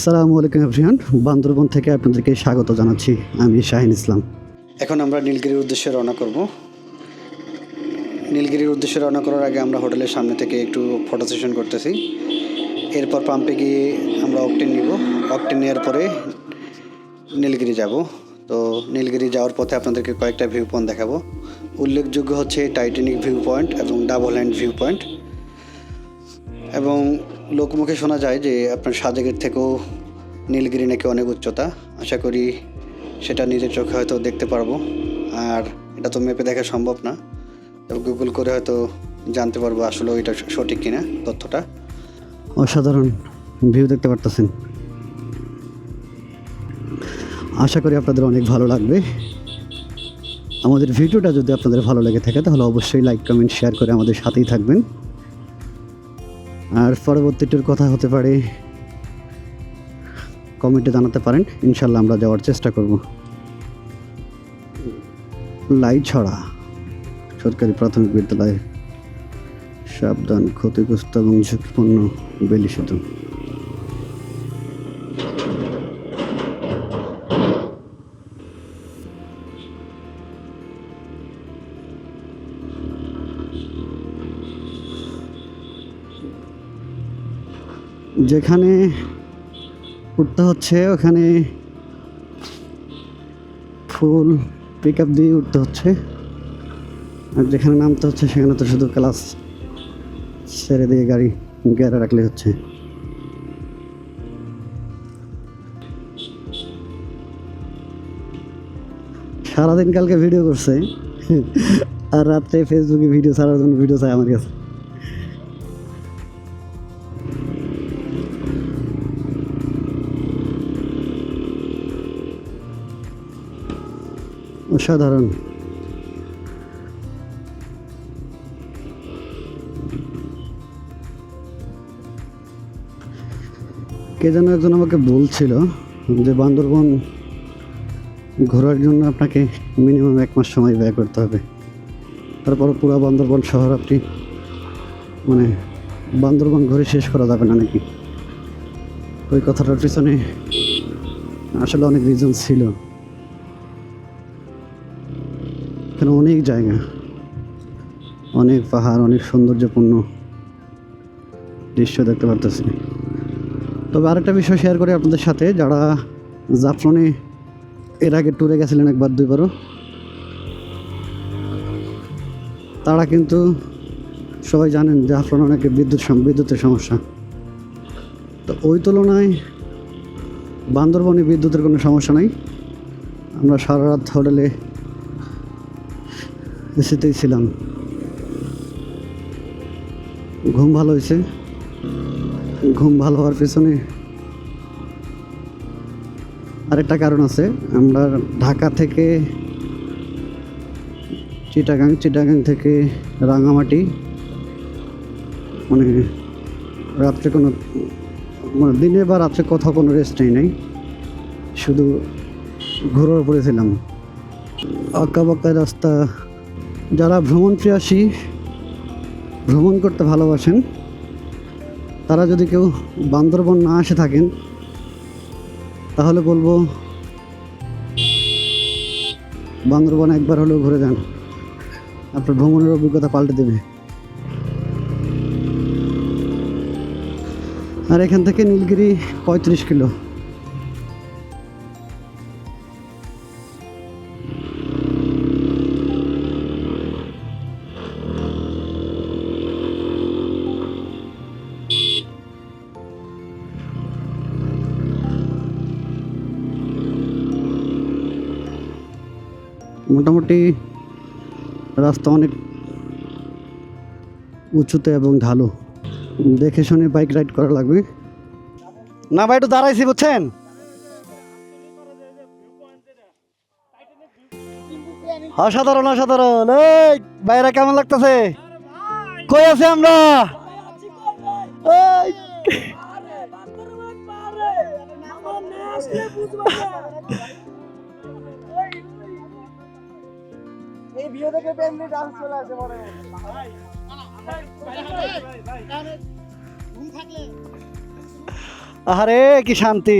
আসসালামু আলাইকুম এভরিওয়ান। বান্দরবন থেকে আপনাদেরকে স্বাগত জানাচ্ছি। আমি শাহিন ইসলাম। এখন আমরা নীলগিরির উদ্দেশ্যে রওনা করব। নীলগিরির উদ্দেশ্যে রওনা করার আগে আমরা হোটেলের সামনে থেকে একটু ফটো সেশন করতেছি। এরপর পাম্পে গিয়ে আমরা অকটেন নিব। অকটেন নেওয়ার পরে নীলগিরি যাব। তো নীলগিরি যাওয়ার পথে আপনাদেরকে কয়েকটা ভিউ পয়েন্ট দেখাবো। উল্লেখযোগ্য হচ্ছে টাইটানিক ভিউ পয়েন্ট এবং ডাবল হ্যান্ড ভিউ পয়েন্ট এবং লোকমুখে শোনা যায় যে আপনার সাজেকের থেকেও নীলগিরি নাকি অনেক উচ্চতা। আশা করি সেটা নিজের চোখে হয়তো দেখতে পারব। আর এটা তো মেপে দেখা সম্ভব না। গুগল করে হয়তো জানতে পারব আসলে এটা সঠিক কিনা তথ্যটা। অসাধারণ ভিউ দেখতে পারতেছেন। আশা করি আপনাদের অনেক ভালো লাগবে। আমাদের ভিডিওটা যদি আপনাদের ভালো লেগে থাকে তাহলে অবশ্যই লাইক কমেন্ট শেয়ার করে আমাদের সাথেই থাকবেন। আর পরবর্তীটির কথা হতে পারে, কমেন্টে জানাতে পারেন। ইনশাল্লাহ আমরা যাওয়ার চেষ্টা করব। লাই ছড়া, সরকারি প্রাথমিক বিদ্যালয় সাবধান, ক্ষতিগ্রস্ত এবং ঝুঁকিপূর্ণ বেলি সেতু যেখানে উঠতে হচ্ছে, ওখানে ফুল পিক আপ দিয়ে উঠতে হচ্ছে। আর যেখানে নামতে হচ্ছে, সেখানে তো শুধু ক্লাস ছেড়ে দিয়ে গাড়ি গেড়ে রাখলে হচ্ছে। সারাদিন কালকে ভিডিও করছে। আর রাত্রে ফেসবুকে ভিডিও জন্য ভিডিও চাই আমার কাছে। অসাধারণ। কে যেন একজন আমাকে বলছিল যে, বান্দরবন ঘোরার জন্য আপনাকে মিনিমাম এক মাস সময় ব্যয় করতে হবে। তারপর পুরো বান্দরবন শহর আপনি মানে বান্দরবন ঘুরে শেষ করা যাবে না নাকি? ওই কথাটার পিছনে আসলে অনেক রিজন ছিল। এখানে অনেক জায়গা। অনেক পাহাড়, অনেক সৌন্দর্যপূর্ণ দৃশ্য দেখতে পারতেছি। তবে আরেকটা বিষয় শেয়ার করি আপনাদের সাথে, যারা জাফরনে এর আগে ট্যুরে গেছিলেন একবার দুইবারও, তারা কিন্তু সবাই জানেন জাফলনে অনেক বিদ্যুৎ বিদ্যুতের সমস্যা। তো ওই তুলনায় বান্দরবনে বিদ্যুতের কোনো সমস্যা নাই। আমরা সারা রাত হোটেলে এসিতেই ছিলাম। ঘুম ভালো হয়েছে। ঘুম ভালো হওয়ার পেছনে আরেকটা কারণ আছে। আমরা ঢাকা থেকে চিটাগাং চিটাগাং থেকে রাঙামাটি মানে রাত্রে কোনো মানে দিনে বা রাত্রে কোথাও কোনো রেস্ট নেই নাই। শুধু ঘোরার উপরে ছিলাম। আঁকা বাঁকা রাস্তা যারা ভ্রমণ প্রিয়াসী, ভ্রমণ করতে ভালোবাসেন, তারা যদি কেউ বান্দরবন না এসে থাকেন, তাহলে বলব বান্দরবন একবার হলেও ঘুরে যান। আপনার ভ্রমণের অভিজ্ঞতা পাল্টে দেবে। আর এখান থেকে নীলগিরি পঁয়ত্রিশ কিলো। রাস্তা অনেক উঁচুতে এবং ঢালু। দেখে শুনে বাইক রাইড করা লাগবে। না ভাই, একটু দাঁড়াইছি, বুঝছেন? অসাধারণ অসাধারণ। এই বাইরে কেমন লাগতেছে? কই আছে আমরা? এই ভিডিও দেখে প্রেমলি ডান্স চলে মনে আহারে কি শান্তি।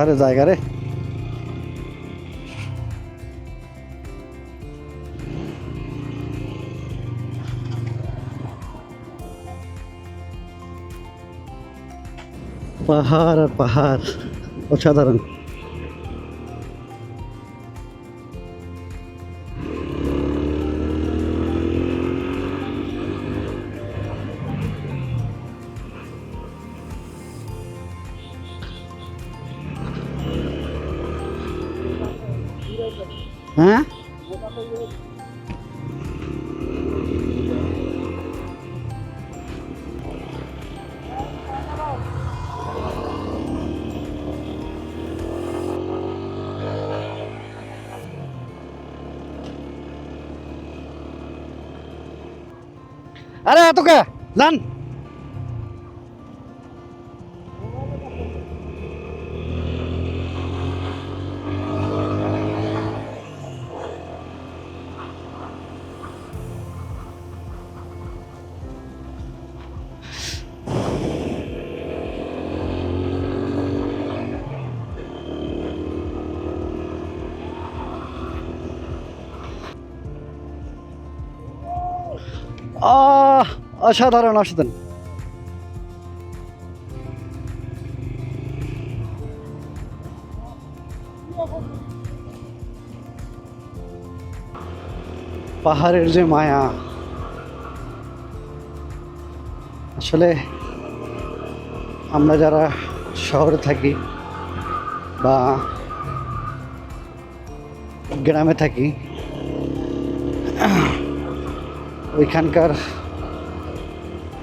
আরে জায়গা রে। পাহাড় আর পাহাড় অসাধারণ হ্যাঁ আরে এত কে যান অসাধারণ অসাধারণ। পাহাড়ের যে মায়া। আসলে আমরা যারা শহরে থাকি বা গ্রামে থাকি ওইখানকার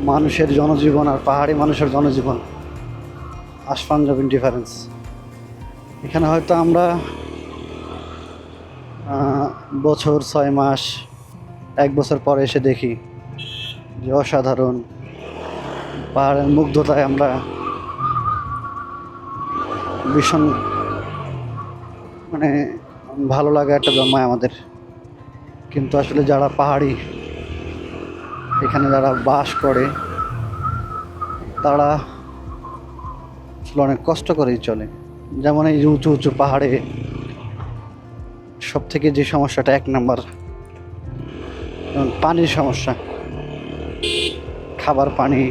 মানুষের জনজীবন আর পাহাড়ি মানুষের জনজীবন আসফান জবিন ডিফারেন্স এখানে হয়তো আমরা বছর ছয় মাস, এক বছর পরে এসে দেখি যে অসাধারণ পাহাড়ের মুগ্ধতায় আমরা ভীষণ মানে ভালো লাগে একটা জন্মায় আমাদের। কিন্তু আসলে যারা পাহাড়ি এখানে যারা বাস করে, তারা আসলে অনেক কষ্ট করেই চলে। যেমন এই উঁচু উঁচু পাহাড়ে সব থেকে যে সমস্যাটা, এক নাম্বার পানির সমস্যা। খাবার পানি,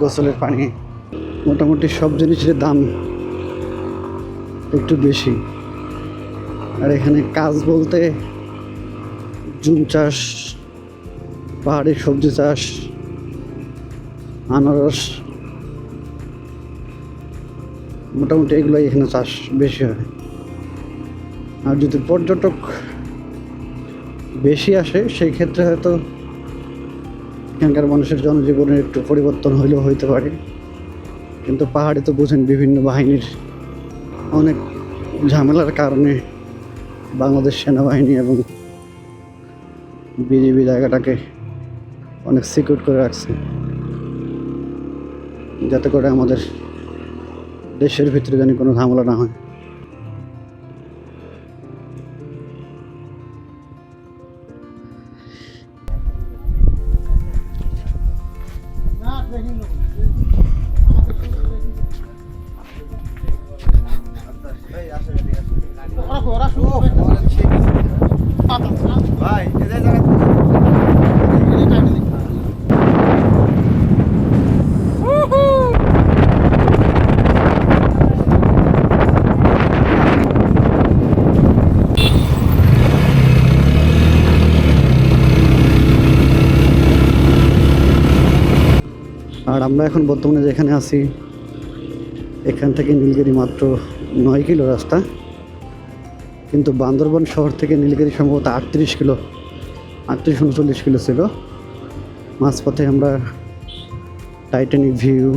গোসলের পানি, মোটামুটি সব জিনিসের দাম একটু বেশি। আর এখানে কাজ বলতে জুম চাষ পাহাড়ি সবজি চাষ, আনারস, মোটামুটি এগুলোই এখানে চাষ বেশি হয়। আর যদি পর্যটক বেশি আসে, সেই ক্ষেত্রে হয়তো এখানকার মানুষের জনজীবনের একটু পরিবর্তন হইলেও হইতে পারে। কিন্তু পাহাড়ে তো বুঝেন বিভিন্ন বাহিনীর অনেক ঝামেলার কারণে বাংলাদেশ সেনাবাহিনী এবং বিজিবি জায়গাটাকে অনেক সিকিউর করে রাখছে। যাতে করে আমাদের দেশের ভিতরে যেন কোনো ঝামেলা না হয়। আমরা এখন বর্তমানে যেখানে আছি, এখান থেকে নীলগিরি মাত্র নয় কিলো রাস্তা। কিন্তু বান্দরবন শহর থেকে নীলগিরি সম্ভবত আটত্রিশ কিলো, আটত্রিশ উনচল্লিশ কিলো ছিল। মাঝপথে আমরা টাইটানিক ভিউ,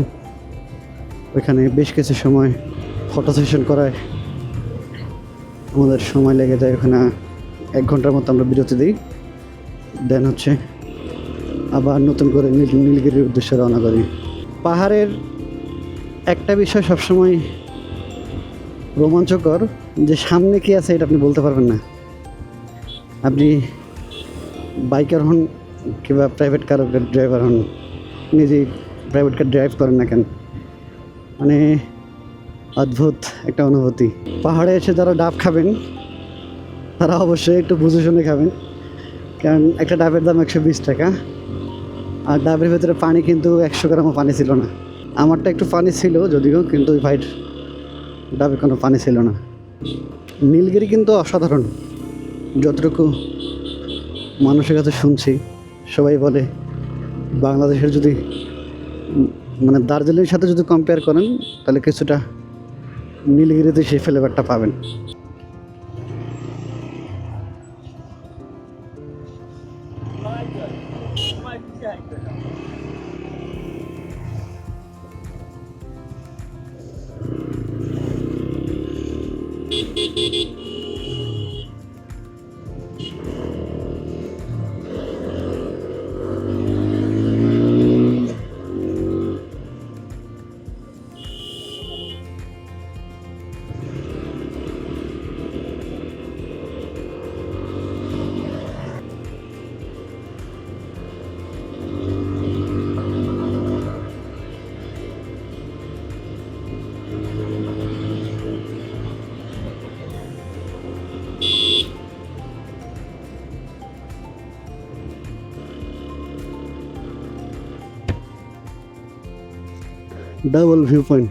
ওইখানে বেশ কিছু সময় ফটো সেশন করায়। আমাদের সময় লেগে যায় ওখানে এক ঘণ্টার মতো আমরা বিরতি দিই। দেন হচ্ছে আবার নতুন করে নীল নীলগিরির উদ্দেশ্যে রওনা করি। পাহাড়ের একটা বিষয় সবসময় রোমাঞ্চকর, যে সামনে কি আছে এটা আপনি বলতে পারবেন না। আপনি বাইকার হন কিংবা প্রাইভেট কার ড্রাইভার হন নিজে প্রাইভেট কার ড্রাইভ করেন না কেন? মানে অদ্ভুত একটা অনুভূতি। পাহাড়ে এসে যারা ডাব খাবেন, তারা অবশ্যই একটু বুঝে শুনে খাবেন। কারণ একটা ডাবের দাম একশো বিশ টাকা। আর ডাবের ভেতরে পানি কিন্তু একশো গ্রামও পানি ছিল না। আমারটা একটু পানি ছিল যদিও, কিন্তু ওই ভাইট ডাবে কোনো পানি ছিল না। নীলগিরি কিন্তু অসাধারণ। যতটুকু মানুষের কাছে শুনছি, সবাই বলে বাংলাদেশের যদি মানে দার্জিলিংয়ের সাথে যদি কম্পেয়ার করেন, তাহলে কিছুটা নীলগিরিতে সেই ফ্লেভারটা পাবেন। ডাবল ভিউ পয়েন্ট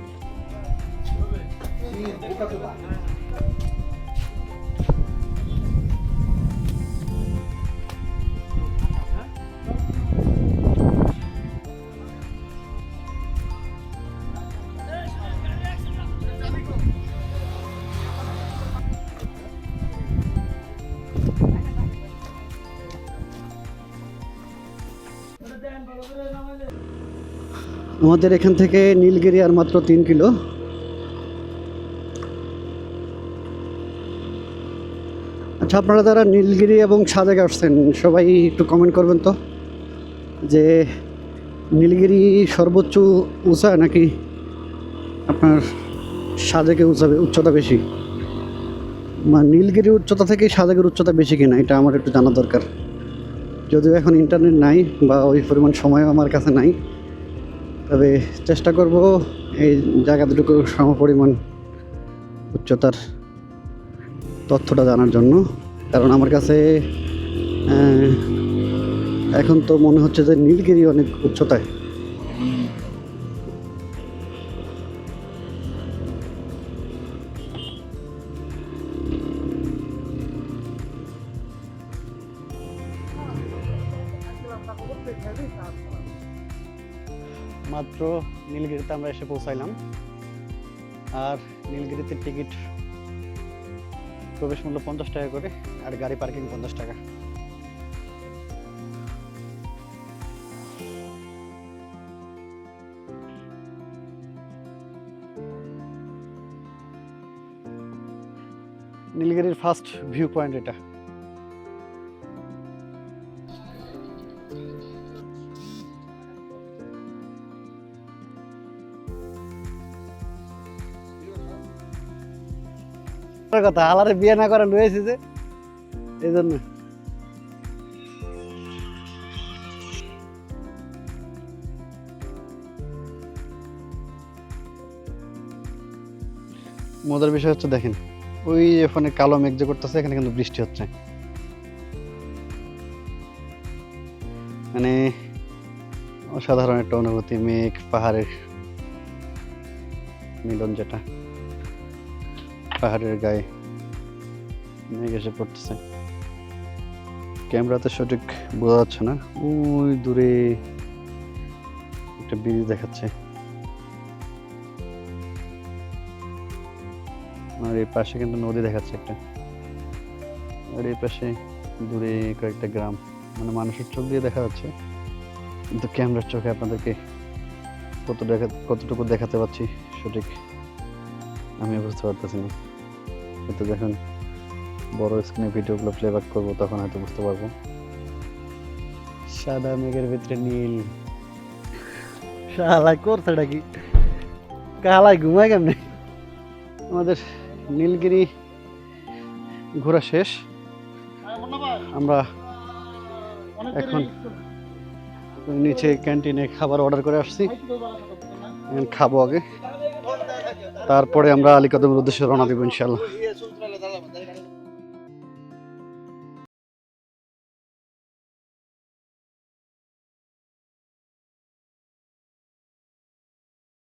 আমাদের এখান থেকে নীলগিরি আর মাত্র তিন কিলো। আচ্ছা আপনারা যারা নীলগিরি এবং সাজেক আসছেন, সবাই একটু কমেন্ট করবেন তো, যে নীলগিরি সর্বোচ্চ উঁচা নাকি আপনার সাজেকে উঁচাবে উচ্চতা বেশি? মানে নীলগিরির উচ্চতা থেকে সাজেকের উচ্চতা বেশি কিনা, এটা আমার একটু জানা দরকার। যদিও এখন ইন্টারনেট নাই বা ওই পরিমাণ সময়ও আমার কাছে নাই তবে চেষ্টা করব এই জায়গা দুটোকে সমপরিমাণ উচ্চতার তথ্যটা জানার জন্য। কারণ আমার কাছে এখন তো মনে হচ্ছে যে নীলগিরি অনেক উচ্চতায়। মাত্র নীলগিরিতে আমরা এসে পৌঁছাইলাম। আর নীলগিরিতে টিকিট প্রবেশ মূল্য পঞ্চাশ টাকা করে, আর গাড়ি পার্কিং পঞ্চাশ টাকা। নীলগিরির ফার্স্ট ভিউ পয়েন্ট এটা। কথা, আলারে বিয়ে না করে লুয়েছি যে। এই জন্য মজার বিষয় হচ্ছে দেখেন, ওই ওখানে কালো মেঘ যে করতেছে, এখানে কিন্তু বৃষ্টি হচ্ছে। মানে অসাধারণ একটা অনুভূতি, মেঘ, পাহাড়ের মিলন যেটা। পাহাড়ের গায়ে মেঘ এসে পড়তেছে। ক্যামেরাতে সঠিক বোঝা যাচ্ছে না। ওই দূরে একটা ব্রিজ দেখাচ্ছে। আর এই পাশে কিন্তু নদী দেখাচ্ছে একটা। আর এই পাশে দূরে কয়েকটা গ্রাম। মানে মানুষের চোখ দিয়ে দেখা যাচ্ছে। কিন্তু ক্যামেরার চোখে আপনাদেরকে কত দেখা কতটুকু দেখাতে পারছি সঠিক আমি বুঝতে পারতেছি না। হয়তো যখন বড় স্ক্রিনে ভিডিওগুলো প্লেব্যাক করব, তখন হয়তো বুঝতে পারব। সাদা মেঘের ভিতরে নীল। শালাই করছে কি কালাই ঘুমায় কেমনে? আমাদের নীলগিরি ঘোরা শেষ। আমরা এখন নিচে ক্যান্টিনে খাবার অর্ডার করে আসছি। খাব আগে। তারপরে আমরা আলিকদমের উদ্দেশ্যে রওনা দেবো ইনশাল্লাহ